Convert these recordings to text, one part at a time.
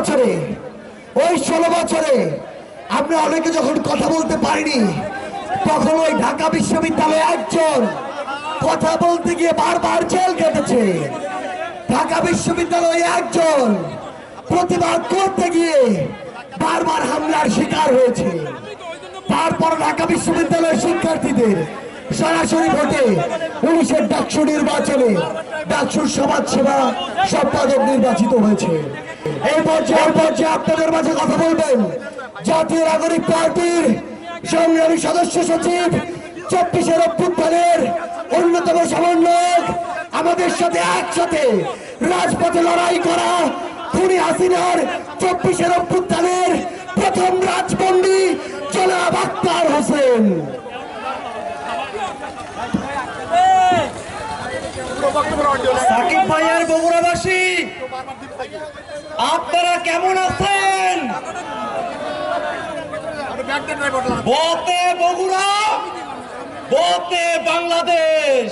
বছরে, ওই ষোলো বছরে আমরা অনেকে যখন কথা বলতে পারিনি, তখন ওই ঢাকা বিশ্ববিদ্যালয়ে একজন কথা বলতে গিয়ে বারবার জেল কেটেছে ঢাকা বিশ্ববিদ্যালয়ে একজন প্রতিবাদ করতে গিয়ে বারবার হামলার শিকার হয়েছে। তারপর ঢাকা বিশ্ববিদ্যালয়ের শিক্ষার্থীদের সরাসরি ভোটে উনিশের ডাকসু নির্বাচনে ডাকসুর সমাজ সেবা সম্পাদক নির্বাচিত হয়েছে। এই পর্যায়ে পর্যায়ে আপনাদের মাঝে কথা বলবেন। জাতীয় নাগরিক পার্টির সংগ্রামী সদস্য সচিব, চব্বিশের অভ্যুত্থানের অন্যতম সমন্বয়ক, আমাদের সাথে একসাথে রাজপথে লড়াই করা খুনি হাসিনার চব্বিশের অভ্যুত্থানের প্রথম রাজবন্দি জনাব আক্তার হোসেন। সাকিব ভাইয়ের বগুড়াবাসী। আপনারা কেমন আছেন? বতে বগুড়া বতে বাংলাদেশ।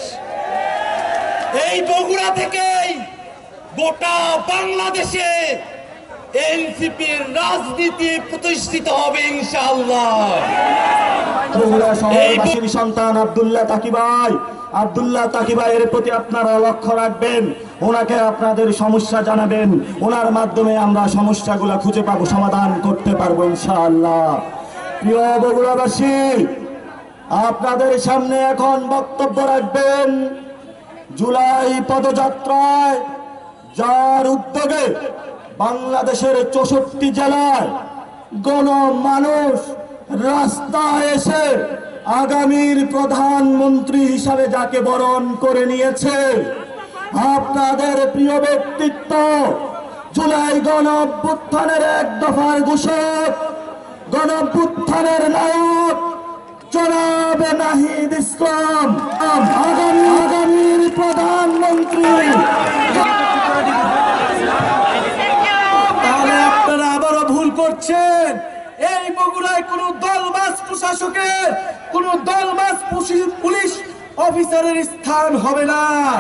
এই বগুড়া থেকেই গোটা বাংলাদেশে এনসিপির রাজনীতি প্রতিষ্ঠিত হবে ইনশাআল্লাহ। সন্তান আব্দুল্লাহ তাকিবাই আব্দুল্লাহ তাকিবাইয়ের প্রতি আপনারা লক্ষ্য রাখবেন। ওনাকে আপনাদের সমস্যা জানাবেন। ওনার মাধ্যমে আমরা সমস্যাগুলো খুঁজে পাবো সমাধান করতে পারব ইনশাআল্লাহ। প্রিয় বগুড়াবাসী আপনাদের সামনে এখন বক্তব্য রাখবেন জুলাই পদযাত্রায় যার উদ্যোগে বাংলাদেশের চৌষট্টি জেলায় গণমানুষ রাস্তায় এসে আগামীর প্রধানমন্ত্রী হিসাবে যাকে বরণ করে নিয়েছে, আপনাদের প্রিয় ব্যক্তিত্ব, জুলাই গণ অভ্যুত্থানের এক দফার ঘোষক গণ অভ্যুত্থানের নায়ক, জনাবে নাহিদ ইসলাম। আগামী, আগামীর প্রধানমন্ত্রী তাহলে আপনারা আবারও ভুল করছেন। এই বগুড়ায় কোন দলবাস প্রশাসকের, কোন দলবাস পুশি- পুলিশ অফিসারের স্থান হবে না।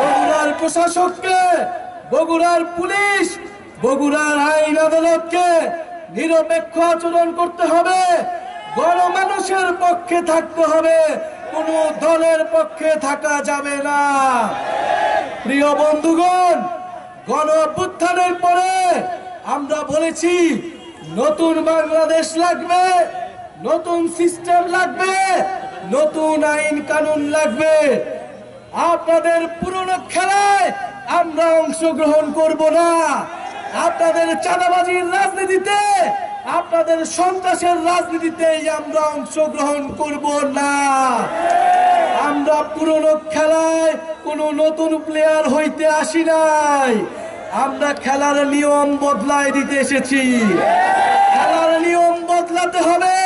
বগুড়ার প্রশাসককে, বগুড়ার পুলিশ, বগুড়ার আইন আদালতকে নিরপেক্ষ আচরণ করতে হবে। গণমানুষের পক্ষে থাকতে হবে। কোন দলের পক্ষে থাকা যাবে না। প্রিয় বন্ধুগণ, গণ অভ্যুত্থানের পরে আমরা বলেছি, নতুন বাংলাদেশ লাগবে, নতুন সিস্টেম লাগবে, নতুন আইন কানুন লাগবে। আপনাদের পুরনো খেলায় আমরা অংশগ্রহণ করব না। আপনাদের চাঁদাবাজির রাজনীতিতে, আপনাদের সন্ত্রাসের রাজনীতিতেই আমরা অংশগ্রহণ করব না। আমরা পুরনো খেলায় কোনো নতুন প্লেয়ার হইতে আসি নাই। আমরা খেলার নিয়ম বদলায় দিতে এসেছি। খেলার নিয়ম বদলাতে হবে,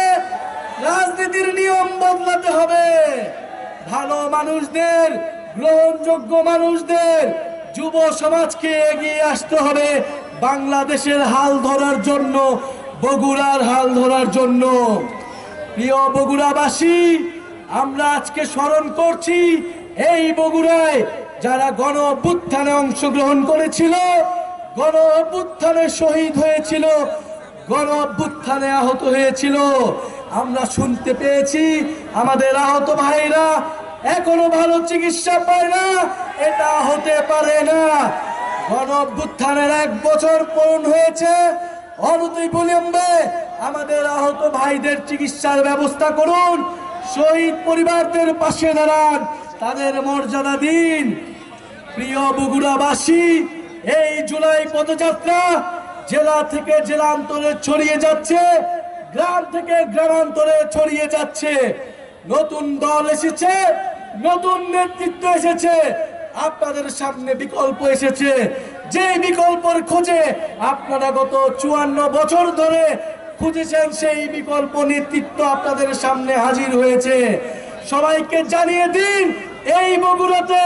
রাজনীতির নিয়ম বদলাতে হবে। ভালো মানুষদের, গ্রহণযোগ্য মানুষদের, যুব সমাজকে এগিয়ে আসতে হবে বাংলাদেশের হাল ধরার জন্য, বগুড়ার হাল ধরার জন্য। প্রিয় বগুড়াবাসী, আমরা আজকে স্মরণ করছি, এই বগুড়ায় যারা গণ অভ্যুত্থানে অংশগ্রহণ করেছিল গণ অভ্যুত্থানে শহীদ হয়েছিল গণ অভ্যুত্থানে আহত হয়েছিল। আমরা শুনতে পেয়েছি, আমাদের আহত ভাইরা এখনও ভালো চিকিৎসা পায় না, এটা হতে পারে না। গণ অভ্যুত্থানের এক বছর পূরণ হয়েছে আমাদের আহত ভাইদের চিকিৎসার ব্যবস্থা করুন, শহীদ পরিবারদের পাশে দাঁড়ান। তাদের মর্যাদা দিন। প্রিয় বগুড়াবাসী, এই জুলাই পদযাত্রা জেলা থেকে জেলান্তরে ছড়িয়ে যাচ্ছে, গ্রাম থেকে গ্রামান্তরে ছড়িয়ে যাচ্ছে। নতুন দল এসেছে, নতুন নেতৃত্ব এসেছে, আপনাদের সামনে বিকল্প এসেছে। যে বিকল্পের খোঁজে আপনারা গত চুয়ান্ন বছর ধরে খুঁজেছেন, সেই বিকল্প নেতৃত্ব আপনাদের সামনে হাজির হয়েছে। সবাইকে জানিয়ে দিন এই বগুড়াতে,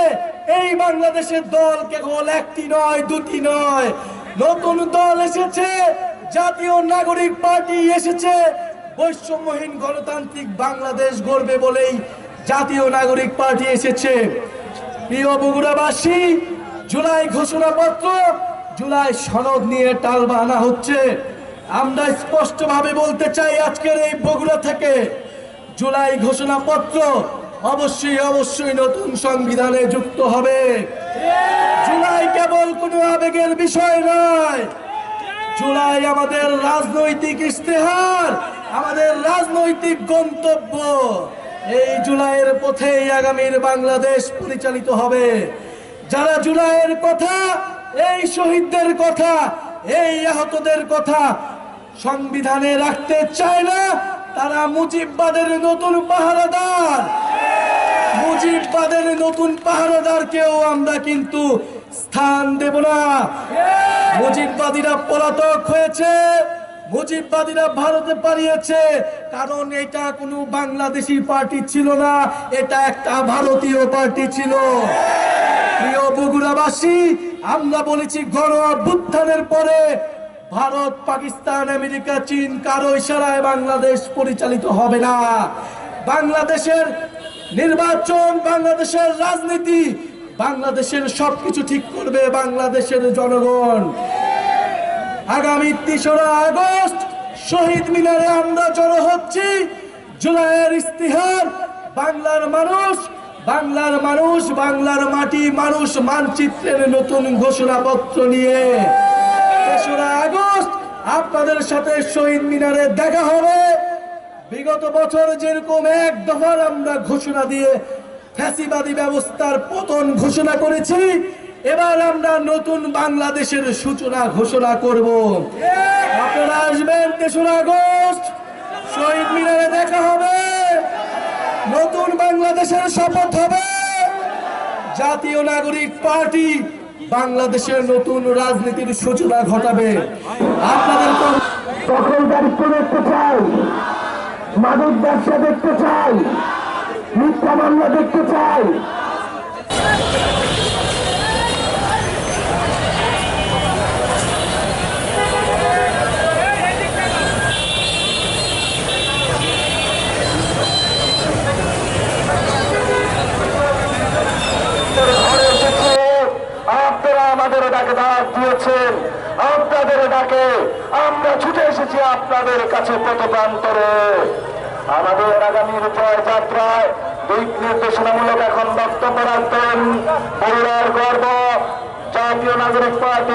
এই বাংলাদেশের দল কেবল একটি নয়, দুটি নয়। নতুন দল এসেছে, জাতীয় নাগরিক পার্টি এসেছে। বৈষম্যহীন গণতান্ত্রিক বাংলাদেশ গড়বে বলেই জাতীয় নাগরিক পার্টি এসেছে। প্রিয় বগুড়াবাসী, জুলাই ঘোষণাপত্র, জুলাই সনদ নিয়ে টাল বাহানা হচ্ছে। আমরা স্পষ্টভাবে বলতে চাই আজকের এই বগুড়া থেকে, জুলাই ঘোষণাপত্র অবশ্যই অবশ্যই নতুন সংবিধানে যুক্ত হবে। জুলাই কেবল কোনো আবেগের বিষয় নয়। জুলাই আমাদের রাজনৈতিক ইস্তেহার আমাদের রাজনৈতিক গন্তব্য। এই জুলাইয়ের পথেই আগামীর বাংলাদেশ পরিচালিত হবে। যারা জুলাইয়ের কথা, এই শহীদদের কথা, এই আহতদের কথা সংবিধানে রাখতে চায় না, তারা মুজিববাদের নতুন পাহারাদার। মুজিববাদের নতুন পাহারাদারকেও আমরা কিন্তু স্থান দেব না। মুজিববাদীরা পলাতক হয়েছে মুজিববাদীরা ভারতে পালিয়েছে, কারণ এটা কোনো বাংলাদেশি পার্টি ছিল না, এটা একটা ভারতীয় পার্টি ছিল। প্রিয় বগুড়াবাসী, আমরা বলেছি গণ অভ্যুত্থানের পরে ভারত, পাকিস্তান, আমেরিকা, চীন কারও ইশারায় বাংলাদেশ পরিচালিত হবে না। বাংলাদেশের নির্বাচন বাংলাদেশের রাজনীতি, বাংলাদেশের সবকিছু ঠিক করবে বাংলাদেশের জনগণ। আগামী তেসরা আগস্ট শহীদ মিনারে আমরা জড়ো হচ্ছি। জুলাইয়ের ইস্তিহার বাংলার মানুষ বাংলার মানুষ, বাংলার মাটি মানুষ মানচিত্রের নতুন ঘোষণাপত্র নিয়ে। তেসরা আগস্ট আপনাদের সাথে শহীদ মিনারে দেখা হবে। বিগত বছর যেরকম এক দফার আমরা ঘোষণা দিয়ে ফ্যাসিবাদী ব্যবস্থার পতন ঘোষণা করেছি, এবার আমরা নতুন বাংলাদেশের সূচনা ঘোষণা করব। আপনারা আসবেন তেসরা আগস্ট, শহীদ মিনারে দেখা হবে, নতুন বাংলাদেশের শপথ হবে, জাতীয় নাগরিক পার্টি বাংলাদেশের নতুন রাজনীতির সূচনা ঘটাবে। আপনাদের তো- দখল দারিত্ব চাই। মাদক ব্যবসা দেখতে চাই মিথ্যা মামলা দেখতে চাই। আমাদের ডাকে দাঁত দিয়েছেন। আপনাদের ডাকে আমরা ছুটে এসেছি আপনাদের কাছে কত প্রান্তরে আমাদের আগামীর জয় যাত্রায় দিক নির্দেশনামূলক এখন বক্তব্য রাখবেন বরুড়ার গর্ব জাতীয় নাগরিক পার্টি